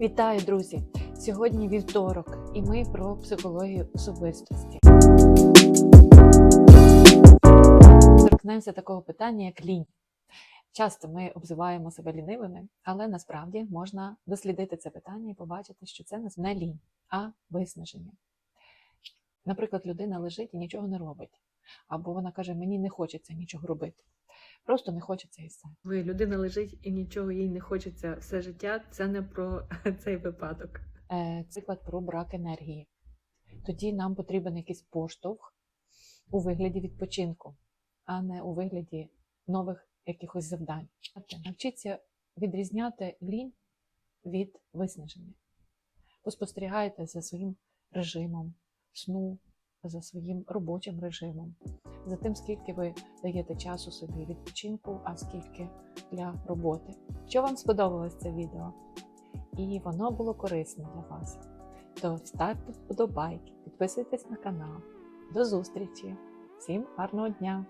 Вітаю, друзі! Сьогодні вівторок, і ми про психологію особистості. Торкнемося такого питання, як лінь. Часто ми обзиваємо себе лінивими, але насправді можна дослідити це питання і побачити, що це не лінь, а виснаження. Наприклад, людина лежить і нічого не робить, або вона каже: Мені не хочеться нічого робити. Просто не хочеться і все. Ви людина лежить і нічого їй не хочеться все життя. Це не про цей випадок. Е, приклад про брак енергії. Тоді нам потрібен якийсь поштовх у вигляді відпочинку, а не у вигляді нових якихось завдань. Навчіться відрізняти лінь від виснаження. Поспостерігайте за своїм режимом сну, за своїм робочим режимом, за тим, скільки ви даєте часу собі відпочинку, а скільки для роботи. Що вам сподобалось це відео? і воно було корисне для вас, то ставте вподобайки, підписуйтесь на канал. До зустрічі! Всім гарного дня!